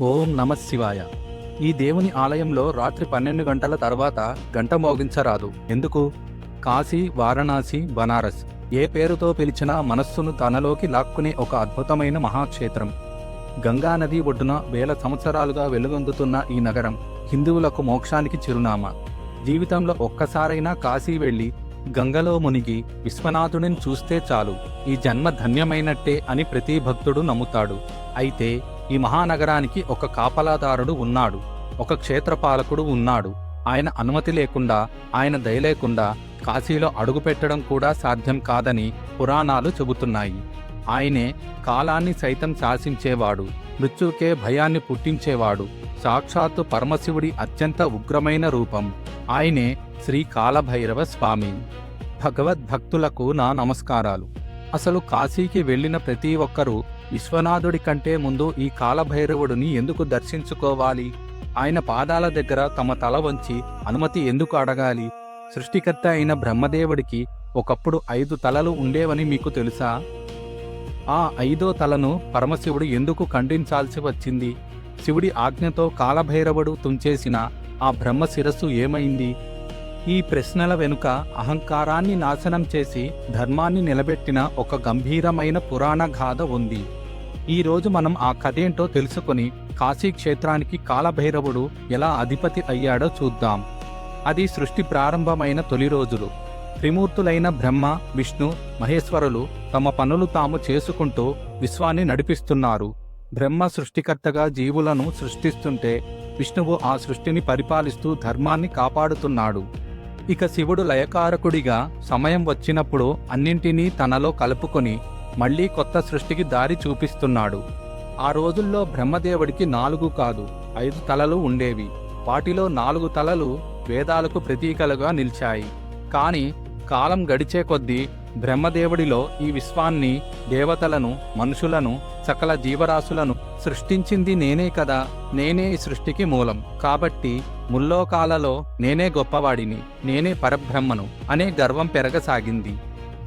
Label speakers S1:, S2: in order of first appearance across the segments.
S1: ఓం నమ శివాయ. ఈ దేవుని ఆలయంలో రాత్రి పన్నెండు గంటల తర్వాత గంట మోగించరాదు. ఎందుకు? కాశీ వారణాసి బనారస్ ఏ పేరుతో పిలిచినా మనస్సును తనలోకి లాక్కునే ఒక అద్భుతమైన మహాక్షేత్రం. గంగా నది ఒడ్డున వేల సంవత్సరాలుగా వెలుగొందుతున్న ఈ నగరం హిందువులకు మోక్షానికి చిరునామా. జీవితంలో ఒక్కసారైనా కాశీ వెళ్ళి గంగలో మునిగి విశ్వనాథుడిని చూస్తే చాలు. ఈ జన్మ ధన్యమైనట్టే అని ప్రతి భక్తుడు నమ్ముతాడు. అయితే ఈ మహానగరానికి ఒక కాపలాదారుడు ఉన్నాడు ఒక క్షేత్రపాలకుడు ఉన్నాడు. ఆయన అనుమతి లేకుండా ఆయన దయ లేకుండా కాశీలో అడుగుపెట్టడం కూడా సాధ్యం కాదని పురాణాలు చెబుతున్నాయి. ఆయనే కాలాన్ని సైతం శాసించేవాడు మృత్యుకే భయాన్ని పుట్టించేవాడు సాక్షాత్తు పరమశివుడి అత్యంత ఉగ్రమైన రూపం. ఆయనే శ్రీ కాలభైరవ స్వామి. భగవద్భక్తులకు నా నమస్కారాలు. అసలు కాశీకి వెళ్ళిన ప్రతి ఒక్కరూ విశ్వనాథుడి కంటే ముందు ఈ కాలభైరవుడిని ఎందుకు దర్శించుకోవాలి? ఆయన పాదాల దగ్గర తమ తల వంచి అనుమతి ఎందుకు అడగాలి? సృష్టికర్త అయిన బ్రహ్మదేవుడికి ఒకప్పుడు ఐదు తలలు ఉండేవని మీకు తెలుసా? ఆ ఐదో తలను పరమశివుడు ఎందుకు ఖండించాల్సి వచ్చింది? శివుడి ఆజ్ఞతో కాలభైరవుడు తుంచేసిన ఆ బ్రహ్మ శిరస్సు ఏమైంది? ఈ ప్రశ్నల వెనుక అహంకారాన్ని నాశనం చేసి ధర్మాన్ని నిలబెట్టిన ఒక గంభీరమైన పురాణ గాథ ఉంది. ఈ రోజు మనం ఆ కథేంటో తెలుసుకుని కాశీ క్షేత్రానికి కాలభైరవుడు ఎలా అధిపతి అయ్యాడో చూద్దాం. అది సృష్టి ప్రారంభమైన తొలి రోజులు. త్రిమూర్తులైన బ్రహ్మ విష్ణు మహేశ్వరులు తమ పనులు తాము చేసుకుంటూ విశ్వాన్ని నడిపిస్తున్నారు. బ్రహ్మ సృష్టికర్తగా జీవులను సృష్టిస్తుంటే విష్ణువు ఆ సృష్టిని పరిపాలిస్తూ ధర్మాన్ని కాపాడుతున్నాడు. ఇక శివుడు లయకారకుడిగా సమయం వచ్చినప్పుడు అన్నింటినీ తనలో కలుపుకొని మళ్ళీ కొత్త సృష్టికి దారి చూపిస్తున్నాడు. ఆ రోజుల్లో బ్రహ్మదేవుడికి నాలుగు కాదు ఐదు తలలు ఉండేవి. వాటిలో నాలుగు తలలు వేదాలకు ప్రతీకలుగా నిలిచాయి. కాని కాలం గడిచే కొద్దీ బ్రహ్మదేవుడిలో ఈ విశ్వాన్ని దేవతలను మనుషులను సకల జీవరాశులను సృష్టించింది నేనే కదా నేనే ఈ సృష్టికి మూలం. కాబట్టి ముల్లోకాలలో నేనే గొప్పవాడిని నేనే పరబ్రహ్మను అనే గర్వం పెరగసాగింది.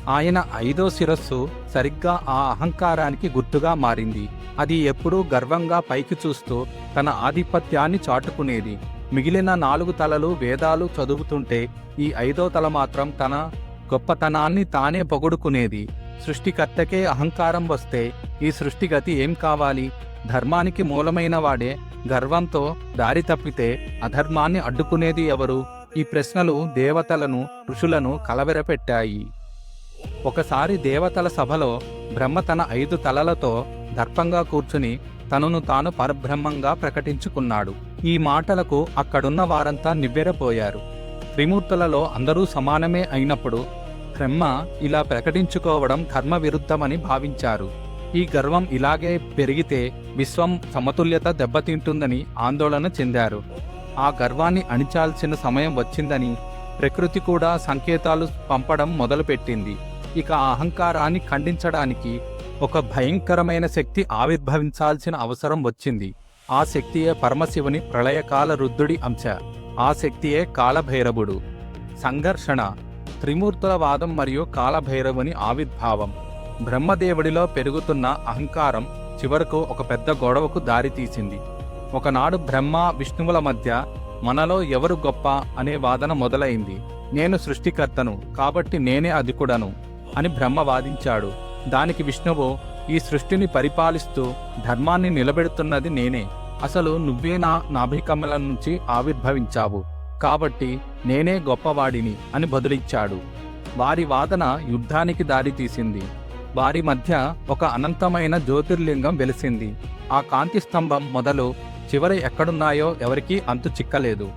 S1: ఆయన ఐదో శిరస్సు సరిగ్గా ఆ అహంకారానికి గుర్తుగా మారింది. అది ఎప్పుడూ గర్వంగా పైకి చూస్తూ తన ఆధిపత్యాన్ని చాటుకునేది. మిగిలిన నాలుగు తలలు వేదాలు చదువుతుంటే ఈ ఐదో తల మాత్రం తన గొప్పతనాన్ని తానే పొగుడుకునేది. సృష్టికర్తకే అహంకారం వస్తే ఈ సృష్టిగతి ఏం కావాలి? ధర్మానికి మూలమైన వాడే గర్వంతో దారి తప్పితే అధర్మాన్ని అడ్డుకునేది ఎవరు? ఈ ప్రశ్నలు దేవతలను ఋషులను కలవెరపెట్టాయి. ఒకసారి దేవతల సభలో బ్రహ్మ తన ఐదు తలలతో దర్పంగా కూర్చుని తనను తాను పరబ్రహ్మంగా ప్రకటించుకున్నాడు. ఈ మాటలకు అక్కడున్న వారంతా నివ్వెరపోయారు. త్రిమూర్తులలో అందరూ సమానమే అయినప్పుడు బ్రహ్మ ఇలా ప్రకటించుకోవడం కర్మ విరుద్ధమని భావించారు. ఈ గర్వం ఇలాగే పెరిగితే విశ్వం సమతుల్యత దెబ్బతింటుందని ఆందోళన చెందారు. ఆ గర్వాన్ని అణిచాల్సిన సమయం వచ్చిందని ప్రకృతి కూడా సంకేతాలు పంపడం మొదలుపెట్టింది. ఇక అహంకారాన్ని ఖండించడానికి ఒక భయంకరమైన శక్తి ఆవిర్భవించాల్సిన అవసరం వచ్చింది. ఆ శక్తియే పరమశివుని ప్రళయకాల రుద్ధుడి అంశ. ఆ శక్తియే కాలభైరవుడు. సంఘర్షణ త్రిమూర్తుల వాదం మరియు కాలభైరవుని ఆవిర్భావం. బ్రహ్మదేవుడిలో పెరుగుతున్న అహంకారం చివరకు ఒక పెద్ద గొడవకు దారితీసింది. ఒకనాడు బ్రహ్మ విష్ణువుల మధ్య మనలో ఎవరు గొప్ప అనే వాదన మొదలైంది. నేను సృష్టికర్తను కాబట్టి నేనే అధికుడను అని బ్రహ్మ వాదించాడు. దానికి విష్ణువు ఈ సృష్టిని పరిపాలిస్తూ ధర్మాన్ని నిలబెడుతున్నది నేనే. అసలు నువ్వే నా నాభికమల నుంచి ఆవిర్భవించావు. కాబట్టి నేనే గొప్పవాడిని అని బదులిచ్చాడు. వారి వాదన యుద్ధానికి దారితీసింది వారి మధ్య ఒక అనంతమైన జ్యోతిర్లింగం వెలిసింది. ఆ కాంతి స్తంభం మొదలు చివర ఎక్కడున్నాయో ఎవరికీ అంతు చిక్కలేదు.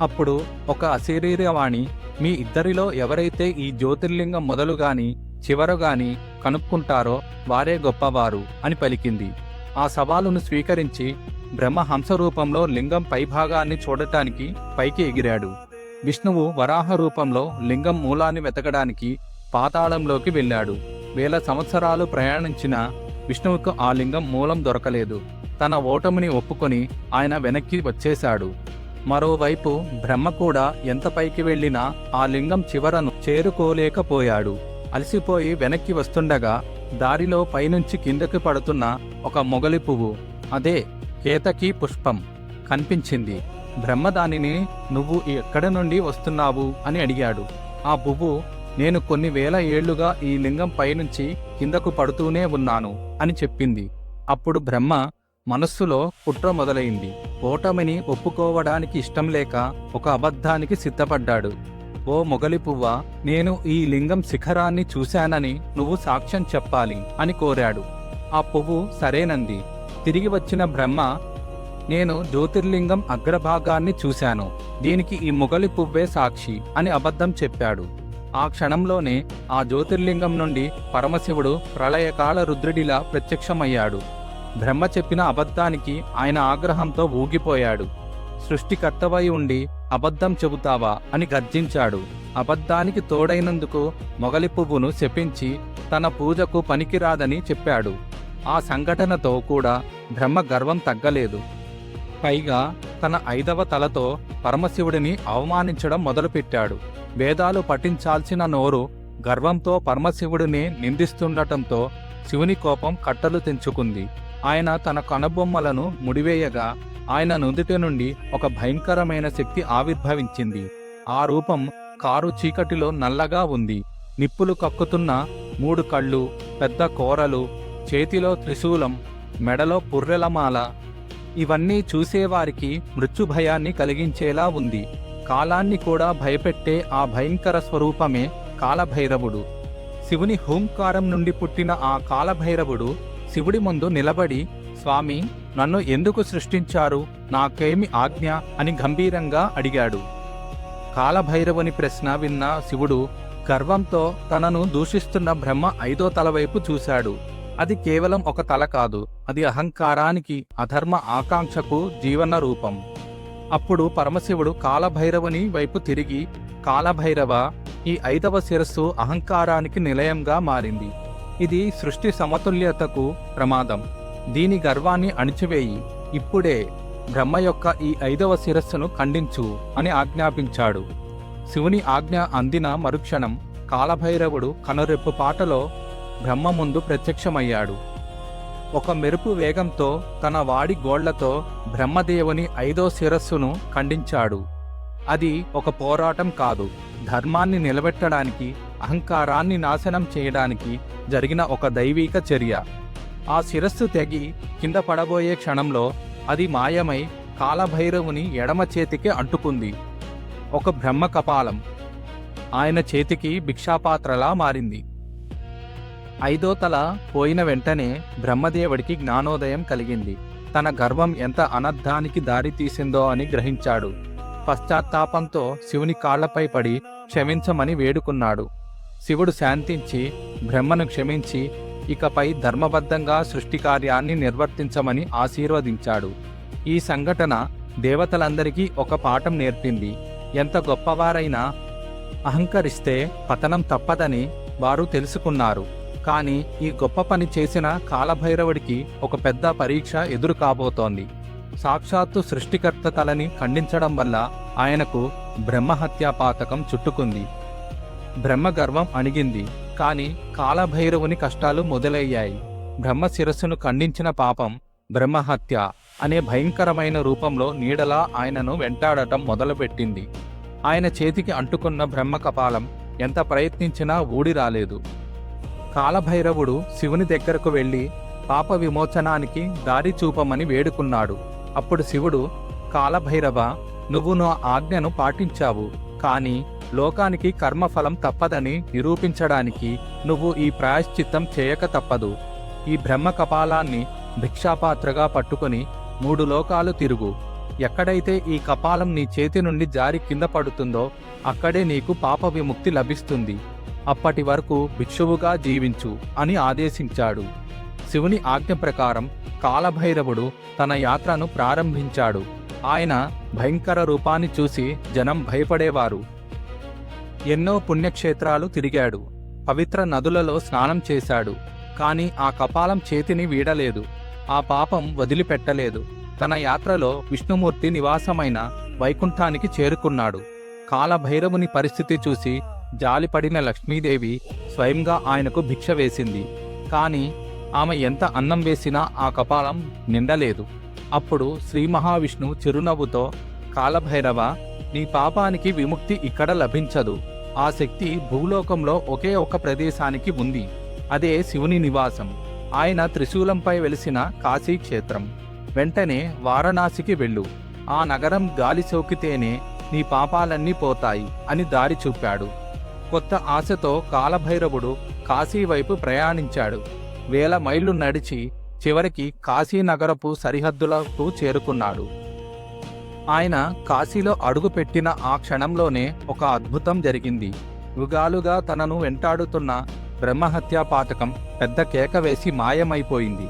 S1: అప్పుడు ఒక అశరీరవాణి మీ ఇద్దరిలో ఎవరైతే ఈ జ్యోతిర్లింగం మొదలు గాని చివరు గాని కనుక్కుంటారో వారే గొప్పవారు అని పలికింది. ఆ సవాలును స్వీకరించి బ్రహ్మ హంస రూపంలో లింగం పైభాగాన్ని చూడటానికి పైకి ఎగిరాడు. విష్ణువు వరాహ రూపంలో లింగం మూలాన్ని వెతకడానికి పాతాళంలోకి వెళ్ళాడు. వేల సంవత్సరాలు ప్రయాణించిన విష్ణువుకు ఆ లింగం మూలం దొరకలేదు. తన ఓటమిని ఒప్పుకొని ఆయన వెనక్కి వచ్చేశాడు. మరోవైపు బ్రహ్మ కూడా ఎంత పైకి వెళ్ళినా ఆ లింగం చివరను చేరుకోలేకపోయాడు. అలసిపోయి వెనక్కి వస్తుండగా దారిలో పైనుంచి కిందకి పడుతున్న ఒక మొగలి పువ్వు. అదే కేతకీ పుష్పం. కనిపించింది. బ్రహ్మ దానిని నువ్వు ఎక్కడి నుండి వస్తున్నావు? అని అడిగాడు. ఆ పువ్వు నేను కొన్ని వేల ఏళ్ళుగా ఈ లింగం పైనుంచి కిందకు పడుతూనే ఉన్నాను అని చెప్పింది. అప్పుడు బ్రహ్మ మనస్సులో కుట్ర మొదలైంది. ఓటమిని ఒప్పుకోవడానికి ఇష్టం లేక ఒక అబద్ధానికి సిద్ధపడ్డాడు. ఓ మొగలి పువ్వ నేను ఈ లింగం శిఖరాన్ని చూశానని నువ్వు సాక్ష్యం చెప్పాలి అని కోరాడు. ఆ పువ్వు సరేనంది. తిరిగి వచ్చిన బ్రహ్మ నేను జ్యోతిర్లింగం అగ్రభాగాన్ని చూశాను. దీనికి ఈ మొగలి పువ్వే సాక్షి అని అబద్ధం చెప్పాడు. ఆ క్షణంలోనే ఆ జ్యోతిర్లింగం నుండి పరమశివుడు ప్రళయకాల రుద్రుడిలా ప్రత్యక్షమయ్యాడు. బ్రహ్మ చెప్పిన అబద్ధానికి ఆయన ఆగ్రహంతో ఊగిపోయాడు. సృష్టికర్తవై ఉండి అబద్ధం చెబుతావా అని గర్జించాడు. అబద్ధానికి తోడైనందుకు మొగలి పువ్వును శపించి తన పూజకు పనికిరాదని చెప్పాడు. ఆ సంఘటనతో కూడా బ్రహ్మ గర్వం తగ్గలేదు. పైగా తన ఐదవ తలతో పరమశివుడిని అవమానించడం మొదలుపెట్టాడు. వేదాలు పఠించాల్సిన నోరు గర్వంతో పరమశివుడిని నిందిస్తుండటంతో శివుని కోపం కట్టలు తెంచుకుంది. ఆయన తన కనుబొమ్మలను ముడివేయగా ఆయన నుదుటి నుండి ఒక భయంకరమైన శక్తి ఆవిర్భవించింది. ఆ రూపం కారు చీకటిలో నల్లగా ఉంది. నిప్పులు కక్కుతున్న మూడు కళ్ళు పెద్ద కోరలు చేతిలో త్రిశూలం మెడలో పుర్రెలమాల ఇవన్నీ చూసేవారికి మృత్యుభయాన్ని కలిగించేలా ఉంది. కాలాన్ని కూడా భయపెట్టే ఆ భయంకర స్వరూపమే కాలభైరవుడు. శివుని హోంకారం నుండి పుట్టిన ఆ కాలభైరవుడు శివుడి ముందు నిలబడి స్వామి నన్ను ఎందుకు సృష్టించారు? నాకేమి ఆజ్ఞ? అని గంభీరంగా అడిగాడు. కాలభైరవుని ప్రశ్న విన్న శివుడు గర్వంతో తనను దూషిస్తున్న బ్రహ్మ ఐదో తల వైపు చూశాడు. అది కేవలం ఒక తల కాదు అది అహంకారానికి అధర్మ ఆకాంక్షకు జీవన రూపం. అప్పుడు పరమశివుడు కాలభైరవుని వైపు తిరిగి కాలభైరవ ఈ ఐదవ శిరస్సు అహంకారానికి నిలయంగా మారింది. ఇది సృష్టి సమతుల్యతకు ప్రమాదం. దీని గర్వాన్ని అణిచివేయి ఇప్పుడే బ్రహ్మ యొక్క ఈ ఐదవ శిరస్సును ఖండించు అని ఆజ్ఞాపించాడు. శివుని ఆజ్ఞ అందిన మరుక్షణం కాలభైరవుడు కనురెప్పు పాటలో బ్రహ్మ ముందు ప్రత్యక్షమయ్యాడు. ఒక మెరుపు వేగంతో తన వాడి గోళ్ళతో బ్రహ్మదేవుని ఐదో శిరస్సును ఖండించాడు. అది ఒక పోరాటం కాదు. ధర్మాన్ని నిలబెట్టడానికి అహంకారాన్ని నాశనం చేయడానికి జరిగిన ఒక దైవీక చర్య. ఆ శిరస్సు తెగి కింద పడబోయే క్షణంలో అది మాయమై కాలభైరవుని ఎడమ చేతికి అంటుకుంది. ఒక బ్రహ్మ కపాలం ఆయన చేతికి భిక్షాపాత్రలా మారింది. ఐదో తల పోయిన వెంటనే బ్రహ్మదేవుడికి జ్ఞానోదయం కలిగింది. తన గర్వం ఎంత అనర్థానికి దారి తీసిందో అని గ్రహించాడు. పశ్చాత్తాపంతో శివుని కాళ్ళపై పడి క్షమించమని వేడుకున్నాడు. శివుడు శాంతించి బ్రహ్మను క్షమించి ఇకపై ధర్మబద్ధంగా సృష్టి కార్యాన్ని నిర్వర్తించమని ఆశీర్వదించాడు. ఈ సంఘటన దేవతలందరికీ ఒక పాఠం నేర్పింది. ఎంత గొప్పవారైనా అహంకరిస్తే పతనం తప్పదని వారు తెలుసుకున్నారు. కానీ ఈ గొప్ప పని చేసిన కాలభైరవుడికి ఒక పెద్ద పరీక్ష ఎదురు కాబోతోంది. సాక్షాత్తు సృష్టికర్త కలని ఖండించడం వల్ల ఆయనకు బ్రహ్మహత్యా పాతకం చుట్టుకుంది. బ్రహ్మ గర్వం అణిగింది. కానీ కాలభైరవుని కష్టాలు మొదలయ్యాయి. బ్రహ్మ శిరస్సును ఖండించిన పాపం బ్రహ్మహత్య అనే భయంకరమైన రూపంలో నీడలా ఆయనను వెంటాడటం మొదలుపెట్టింది. ఆయన చేతికి అంటుకున్న బ్రహ్మ కపాలం ఎంత ప్రయత్నించినా ఊడి రాలేదు. కాలభైరవుడు శివుని దగ్గరకు వెళ్ళి పాప విమోచనానికి దారి చూపమని వేడుకున్నాడు. అప్పుడు శివుడు కాలభైరవ నువ్వు నా ఆజ్ఞను పాటించావు కానీ లోకానికి కర్మఫలం తప్పదని నిరూపించడానికి నువ్వు ఈ ప్రాయశ్చిత్తం చేయక తప్పదు. ఈ బ్రహ్మ కపాలాన్ని భిక్షాపాత్రగా పట్టుకొని మూడు లోకాలు తిరుగు. ఎక్కడైతే ఈ కపాలం నీ చేతి నుండి జారి కింద పడుతుందో అక్కడే నీకు పాప విముక్తి లభిస్తుంది. అప్పటి వరకు భిక్షువుగా జీవించు అని ఆదేశించాడు. శివుని ఆజ్ఞ ప్రకారం కాలభైరవుడు తన యాత్రను ప్రారంభించాడు. ఆయన భయంకర రూపాన్ని చూసి జనం భయపడేవారు. ఎన్నో పుణ్యక్షేత్రాలు తిరిగాడు. పవిత్ర నదులలో స్నానం చేశాడు. కాని ఆ కపాలం చేతిని వీడలేదు. ఆ పాపం వదిలిపెట్టలేదు. తన యాత్రలో విష్ణుమూర్తి నివాసమైన వైకుంఠానికి చేరుకున్నాడు. కాలభైరవుని పరిస్థితి చూసి జాలిపడిన లక్ష్మీదేవి స్వయంగా ఆయనకు భిక్ష వేసింది. కానీ ఆమె ఎంత అన్నం వేసినా ఆ కపాలం నిండలేదు. అప్పుడు శ్రీ మహావిష్ణు చిరునవ్వుతో కాలభైరవ నీ పాపానికి విముక్తి ఇక్కడ లభించదు. ఆ శక్తి భూలోకంలో ఒకే ఒక ప్రదేశానికి ఉంది. అదే శివుని నివాసం. ఆయన త్రిశూలంపై వెలిసిన కాశీ క్షేత్రం. వెంటనే వారణాసికి వెళ్ళు. ఆ నగరం గాలి సోకితేనే నీ పాపాలన్నీ పోతాయి అని దారి చూపాడు. కొత్త ఆశతో కాలభైరవుడు కాశీ వైపు ప్రయాణించాడు. వేల మైళ్ళు నడిచి చివరికి కాశీనగరపు సరిహద్దులకు చేరుకున్నాడు. ఆయన కాశీలో అడుగుపెట్టిన ఆ క్షణంలోనే ఒక అద్భుతం జరిగింది. యుగాలుగా తనను వెంటాడుతున్న బ్రహ్మహత్యా పాతకం పెద్ద కేక వేసి మాయమైపోయింది.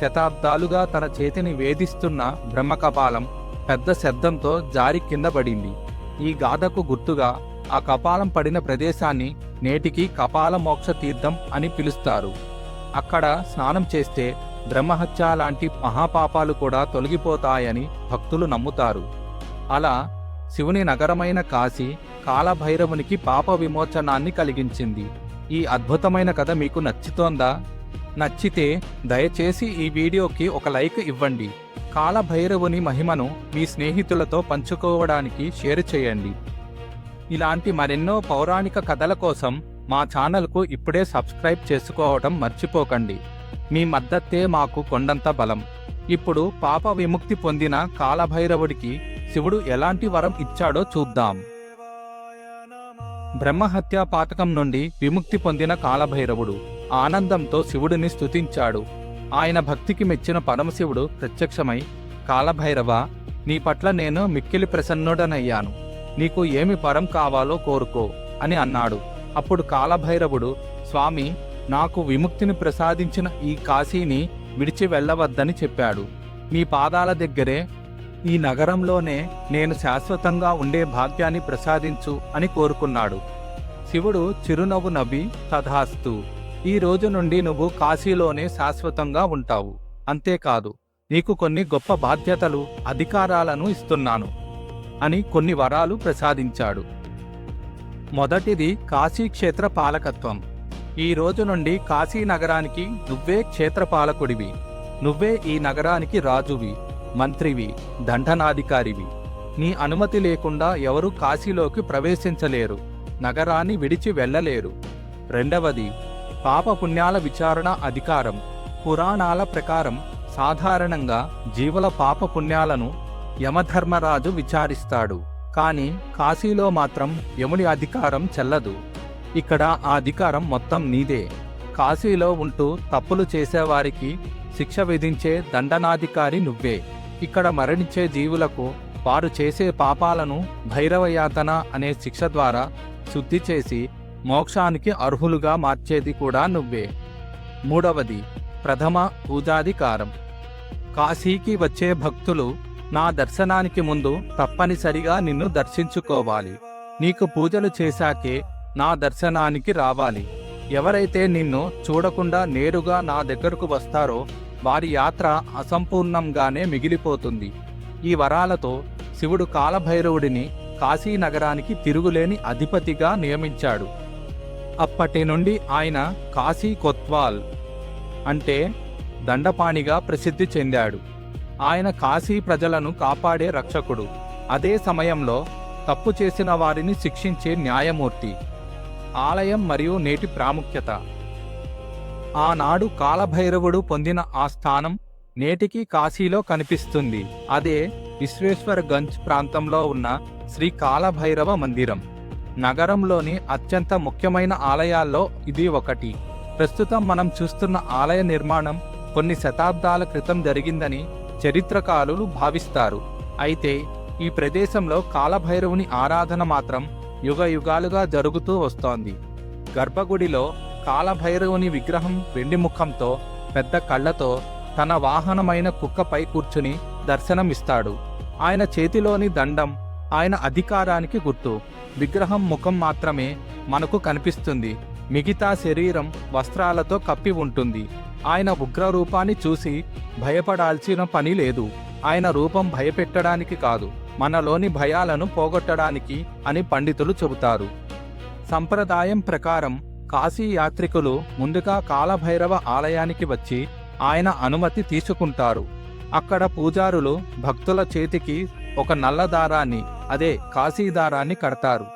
S1: శతాబ్దాలుగా తన చేతిని వేధిస్తున్న బ్రహ్మకపాలం పెద్ద శబ్దంతో జారి కింద పడింది. ఈ గాథకు గుర్తుగా ఆ కపాలం పడిన ప్రదేశాన్ని నేటికి కపాల మోక్ష తీర్థం అని పిలుస్తారు. అక్కడ స్నానం చేస్తే బ్రహ్మహత్య లాంటి మహాపాపాలు కూడా తొలగిపోతాయని భక్తులు నమ్ముతారు. అలా శివుని నగరమైన కాశీ కాలభైరవునికి పాప విమోచనాన్ని కలిగించింది. ఈ అద్భుతమైన కథ మీకు నచ్చుతోందా? నచ్చితే దయచేసి ఈ వీడియోకి ఒక లైక్ ఇవ్వండి. కాలభైరవుని మహిమను మీ స్నేహితులతో పంచుకోవడానికి షేర్ చేయండి. ఇలాంటి మరెన్నో పౌరాణిక కథల కోసం మా ఛానల్కు ఇప్పుడే సబ్స్క్రైబ్ చేసుకోవడం మర్చిపోకండి. మీ మద్దతే మాకు కొండంత బలం. ఇప్పుడు పాప విముక్తి పొందిన కాలభైరవుడికి శివుడు ఎలాంటి వరం ఇచ్చాడో చూద్దాం. బ్రహ్మహత్యా పాతకం నుండి విముక్తి పొందిన కాలభైరవుడు ఆనందంతో శివుడిని స్తుతించాడు. ఆయన భక్తికి మెచ్చిన పరమశివుడు ప్రత్యక్షమై కాలభైరవ నీ పట్ల నేను మిక్కిలి ప్రసన్నుడనయ్యాను. నీకు ఏమి పరం కావాలో కోరుకో అని అన్నాడు. అప్పుడు కాలభైరవుడు స్వామి నాకు విముక్తిని ప్రసాదించిన ఈ కాశీని విడిచి వెళ్ళవద్దని చెప్పాడు. నీ పాదాల దగ్గరే ఈ నగరంలోనే నేను శాశ్వతంగా ఉండే భాగ్యాన్ని ప్రసాదించు అని కోరుకున్నాడు. శివుడు చిరునవ్వు నవ్వి తథాస్తు ఈ రోజు నుండి నువ్వు కాశీలోనే శాశ్వతంగా ఉంటావు. అంతేకాదు నీకు కొన్ని గొప్ప బాధ్యతలు అధికారాలను ఇస్తున్నాను. అని కొన్ని వరాలు ప్రసాదించాడు. మొదటిది కాశీక్షేత్ర పాలకత్వం. ఈ రోజు నుండి కాశీ నగరానికి నువ్వే క్షేత్రపాలకుడివి. నువ్వే ఈ నగరానికి రాజువి మంత్రివి దండనాధికారివి. నీ అనుమతి లేకుండా ఎవరు కాశీలోకి ప్రవేశించలేరు. నగరాన్ని విడిచి వెళ్ళలేరు. రెండవది పాపపుణ్యాల విచారణ అధికారం. పురాణాల ప్రకారం సాధారణంగా జీవుల పాపపుణ్యాలను యమధర్మరాజు విచారిస్తాడు. కానీ కాశీలో మాత్రం యముని అధికారం చెల్లదు. ఇక్కడ ఆ అధికారం మొత్తం నీదే. కాశీలో ఉంటూ తప్పులు చేసేవారికి శిక్ష విధించే దండనాధికారి నువ్వే. ఇక్కడ మరణించే జీవులకు వారు చేసే పాపాలను భైరవయాతన అనే శిక్ష ద్వారా శుద్ధి చేసి మోక్షానికి అర్హులుగా మార్చేది కూడా నువ్వే. మూడవది ప్రథమ పూజాధికారం. కాశీకి వచ్చే భక్తులు నా దర్శనానికి ముందు తప్పనిసరిగా నిన్ను దర్శించుకోవాలి. నీకు పూజలు చేశాకే నా దర్శనానికి రావాలి. ఎవరైతే నిన్ను చూడకుండా నేరుగా నా దగ్గరకు వస్తారో వారి యాత్ర అసంపూర్ణంగానే మిగిలిపోతుంది. ఈ వరాలతో శివుడు కాలభైరవుడిని కాశీనగరానికి తిరుగులేని అధిపతిగా నియమించాడు. అప్పటి నుండి ఆయన కాశీ కొత్వాల్ అంటే దండపాణిగా ప్రసిద్ధి చెందాడు. ఆయన కాశీ ప్రజలను కాపాడే రక్షకుడు. అదే సమయంలో తప్పు చేసిన వారిని శిక్షించే న్యాయమూర్తి. ఆలయం మరియు నేటి ప్రాముఖ్యత. ఆనాడు కాలభైరవుడు పొందిన ఆ స్థానం నేటికి కాశీలో కనిపిస్తుంది. అదే విశ్వేశ్వరగంజ్ ప్రాంతంలో ఉన్న శ్రీ కాలభైరవ మందిరం. నగరంలోని అత్యంత ముఖ్యమైన ఆలయాల్లో ఇది ఒకటి. ప్రస్తుతం మనం చూస్తున్న ఆలయ నిర్మాణం కొన్ని శతాబ్దాల క్రితం జరిగిందని చరిత్రకారులు భావిస్తారు. అయితే ఈ ప్రదేశంలో కాలభైరవుని ఆరాధన మాత్రం యుగ యుగాలుగా జరుగుతూ వస్తోంది. గర్భగుడిలో కాలభైరవుని విగ్రహం వెండి ముఖంతో పెద్ద కళ్ళతో తన వాహనమైన కుక్కపై కూర్చుని దర్శనమిస్తాడు. ఆయన చేతిలోని దండం ఆయన అధికారానికి గుర్తు. విగ్రహం ముఖం మాత్రమే మనకు కనిపిస్తుంది. మిగతా శరీరం వస్త్రాలతో కప్పి ఉంటుంది. ఆయన ఉగ్ర రూపాన్ని చూసి భయపడాల్సిన పని లేదు. ఆయన రూపం భయపెట్టడానికి కాదు మనలోని భయాలను పోగొట్టడానికి అని పండితులు చెబుతారు. సంప్రదాయం ప్రకారం కాశీ యాత్రికులు ముందుగా కాలభైరవ ఆలయానికి వచ్చి ఆయన అనుమతి తీసుకుంటారు. అక్కడ పూజారులు భక్తుల చేతికి ఒక నల్ల దారాన్ని అదే కాశీ దారాన్ని కడతారు.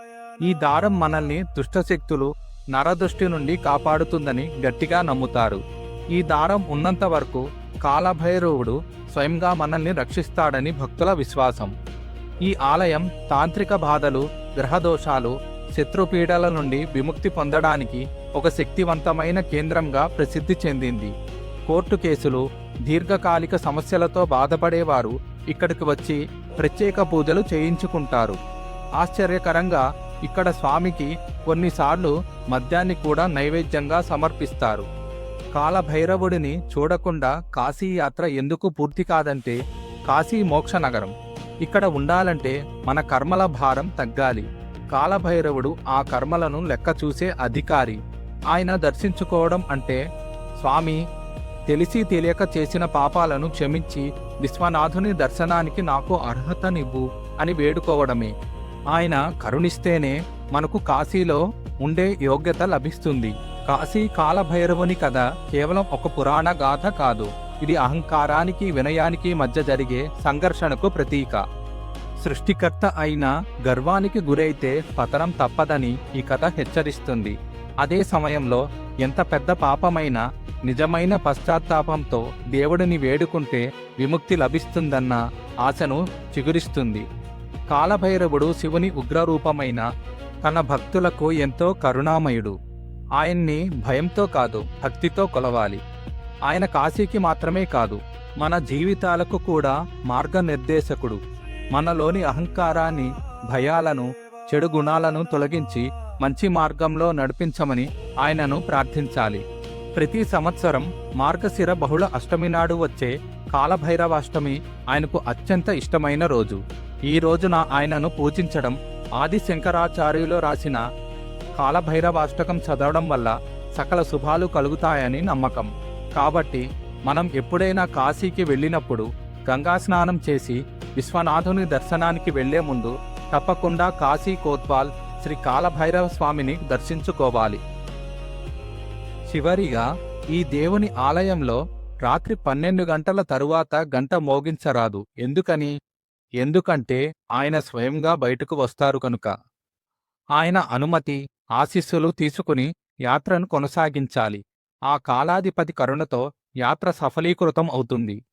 S1: ఈ దారం మనల్ని దుష్టశక్తులు నరదృష్టి నుండి కాపాడుతుందని గట్టిగా నమ్ముతారు. ఈ దారం ఉన్నంత వరకు కాలభైరవుడు స్వయంగా మనల్ని రక్షిస్తాడని భక్తుల విశ్వాసం. ఈ ఆలయం తాంత్రిక బాధలు గ్రహదోషాలు శత్రుపీడల నుండి విముక్తి పొందడానికి ఒక శక్తివంతమైన కేంద్రంగా ప్రసిద్ధి చెందింది. కోర్టు కేసులు దీర్ఘకాలిక సమస్యలతో బాధపడేవారు ఇక్కడికి వచ్చి ప్రత్యేక పూజలు చేయించుకుంటారు. ఆశ్చర్యకరంగా ఇక్కడ స్వామికి కొన్నిసార్లు మద్యాన్ని కూడా నైవేద్యంగా సమర్పిస్తారు. కాలభైరవుడిని చూడకుండా కాశీ యాత్ర ఎందుకు పూర్తి కాదంటే కాశీ మోక్ష నగరం ఇక్కడ ఉండాలంటే మన కర్మల భారం తగ్గాలి. కాలభైరవుడు ఆ కర్మలను లెక్క చూసే అధికారి. ఆయన దర్శించుకోవడం అంటే స్వామి తెలిసి తెలియక చేసిన పాపాలను క్షమించి విశ్వనాథుని దర్శనానికి నాకు అర్హతనివ్వు అని వేడుకోవడమే. ఆయన కరుణిస్తేనే మనకు కాశీలో ఉండే యోగ్యత లభిస్తుంది. కాశీ కాలభైరవుని కథ కేవలం ఒక పురాణ గాథ కాదు. ఇది అహంకారానికి వినయానికి మధ్య జరిగే సంఘర్షణకు ప్రతీక. సృష్టికర్త అయిన గర్వానికి గురైతే పతనం తప్పదని ఈ కథ హెచ్చరిస్తుంది. అదే సమయంలో ఎంత పెద్ద పాపమైనా నిజమైన పశ్చాత్తాపంతో దేవుడిని వేడుకుంటే విముక్తి లభిస్తుందన్న ఆశను చిగురిస్తుంది. కాలభైరవుడు శివుని ఉగ్రరూపమైన తన భక్తులకు ఎంతో కరుణామయుడు. ఆయన్ని భయంతో కాదు భక్తితో కొలవాలి. ఆయన కాశీకి మాత్రమే కాదు మన జీవితాలకు కూడా మార్గనిర్దేశకుడు. మనలోని అహంకారాన్ని భయాలను చెడు గుణాలను తొలగించి మంచి మార్గంలో నడిపించమని ఆయనను ప్రార్థించాలి. ప్రతి సంవత్సరం మార్గశిర బహుళ అష్టమి నాడు వచ్చే కాలభైరవాష్టమి ఆయనకు అత్యంత ఇష్టమైన రోజు. ఈ రోజున ఆయనను పూజించడం ఆది శంకరాచార్యులు రాసిన కాలభైరవాష్టకం చదవడం వల్ల సకల శుభాలు కలుగుతాయని నమ్మకం. కాబట్టి మనం ఎప్పుడైనా కాశీకి వెళ్ళినప్పుడు గంగా స్నానం చేసి విశ్వనాథుని దర్శనానికి వెళ్ళే ముందు తప్పకుండా కాశీ కోత్వాల్ శ్రీ కాలభైరవ స్వామిని దర్శించుకోవాలి. చివరిగా ఈ దేవుని ఆలయంలో రాత్రి పన్నెండు గంటల తరువాత గంట మోగించరాదు. ఎందుకని? ఎందుకంటే ఆయన స్వయంగా బయటకు వస్తారు కనుక. ఆయన అనుమతి ఆశీస్సులు తీసుకుని యాత్రను కొనసాగించాలి. ఆ కాలాధిపతి కరుణతో యాత్ర సఫలీకృతం అవుతుంది.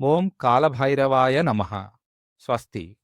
S1: ఓం కాలభైరవాయ నమః. స్వస్తి.